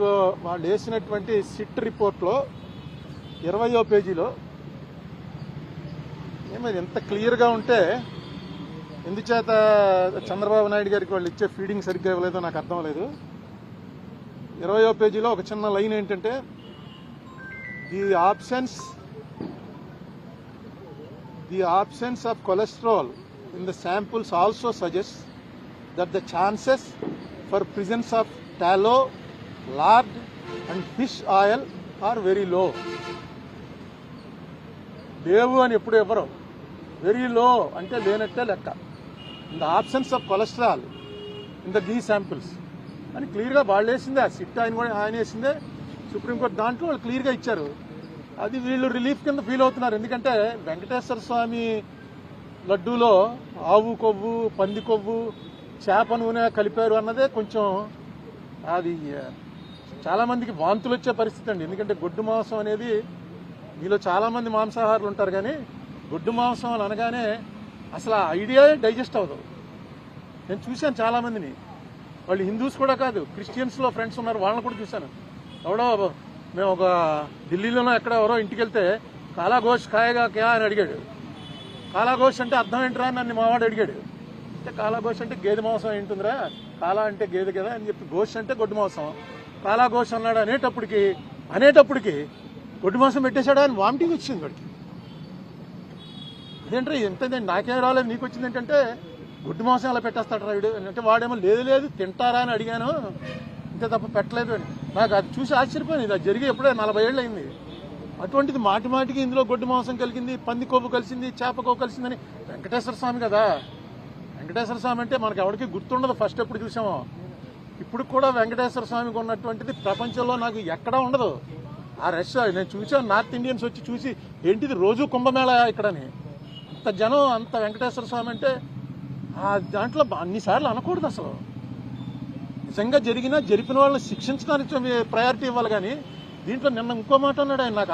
ఇదిగో వాళ్ళు వేసినటువంటి సిట్ రిపోర్ట్లో ఇరవయో పేజీలో ఏమైంది ఎంత క్లియర్గా ఉంటే ఎందుచేత చంద్రబాబు నాయుడు గారికి వాళ్ళు ఇచ్చే ఫీడింగ్ సరిగ్గా ఇవ్వలేదో నాకు అర్థం లేదు. ఇరవయో పేజీలో ఒక చిన్న లైన్ ఏంటంటే the options the options of cholesterol in the samples also suggest that the chances for presence of tallow lard and fish oil are very low. లేవు అని ఎప్పుడు ఇవ్వరు వెరీ లో అంటే లేనట్టే లెక్క. In the options of cholesterol in the ghee samples అని క్లియర్గా వాళ్ళు వేసిందే ఆ సిట్ ఆయన కూడా ఆయన వేసిందే. సుప్రీంకోర్టు దాంట్లో వాళ్ళు క్లియర్గా ఇచ్చారు. అది వీళ్ళు రిలీఫ్ కింద ఫీల్ అవుతున్నారు. ఎందుకంటే వెంకటేశ్వర స్వామి లడ్డూలో ఆవు కొవ్వు పంది కొవ్వు చేప నూనె కలిపారు అన్నదే కొంచెం అది చాలామందికి చాలా మందికి వాంతులు వచ్చే పరిస్థితి అండి. ఎందుకంటే గొడ్డు మాంసం అనేది మీలో చాలా మంది మాంసాహారులు ఉంటారు కానీ గొడ్డు మాంసం అని అనగానే అసలు ఆ ఐడియా డైజెస్ట్ అవ్వదు. నేను చూశాను చాలా మందిని. వాళ్ళు హిందూస్ కూడా కాదు క్రిస్టియన్స్లో ఫ్రెండ్స్ ఉన్నారు వాళ్ళని కూడా చూశాను. ఎవడో మేము ఒక ఢిల్లీలోనో ఎక్కడ ఎవరో ఇంటికి వెళ్తే కాలాఘోష్ కాయగా ఖాయగా క్యా అని అడిగాడు. కాలాఘోష్ అంటే అర్థం ఏంట్రా అని నన్ను మావాడు అడిగాడు. అంటే కాలాఘోష్ అంటే గేదె మాంసం ఏంటుందిరా? కాలా అంటే గేదె కదా అని చెప్పి ఘోష్ అంటే గొడ్డు మాంసం. కాలాఘోష్ అన్నాడు అనేటప్పటికి అనేటప్పటికి గొడ్డు మాంసం పెట్టేశాడా అని వామిటింగ్ వచ్చింది వాడికి. ఇదేంట్రా ఎంతదండి నాకేం రాలేదు నీకు వచ్చింది ఏంటంటే గుడ్డు మాంసం అలా పెట్టేస్తాడు వీడు? అంటే వాడేమో లేదు లేదు తింటారా అని అడిగాను. అంతే తప్ప పెట్టలేదు అని నాకు అది చూసి ఆశ్చర్యపోయింది ఇది అది జరిగి ఎప్పుడే నలభై ఏళ్ళు అయింది. అటువంటిది మాటి మాటికి ఇందులో గొడ్డు మాంసం కలిగింది పంది కొవ్వు కలిసింది చేప కొవ్వు కలిసిందని వెంకటేశ్వర స్వామి కదా. వెంకటేశ్వర స్వామి అంటే మనకు ఎవరికి గుర్తుండదు. ఫస్ట్ ఎప్పుడు చూసామో. ఇప్పుడు కూడా వెంకటేశ్వర స్వామికి ఉన్నటువంటిది ప్రపంచంలో నాకు ఎక్కడా ఉండదు. ఆ రష్ నేను చూసాను నార్త్ ఇండియన్స్ వచ్చి చూసి ఏంటిది రోజు కుంభమేళ ఇక్కడని? అంత జనం అంత వెంకటేశ్వర స్వామి అంటే ఆ దాంట్లో అన్నిసార్లు అనకూడదు అసలు. నిజంగా జరిగినా జరిపిన వాళ్ళని శిక్షించడానికి ప్రయారిటీ ఇవ్వాలి కానీ దీంట్లో నిన్న ఇంకో మాట అన్నాడు ఆయన నాకు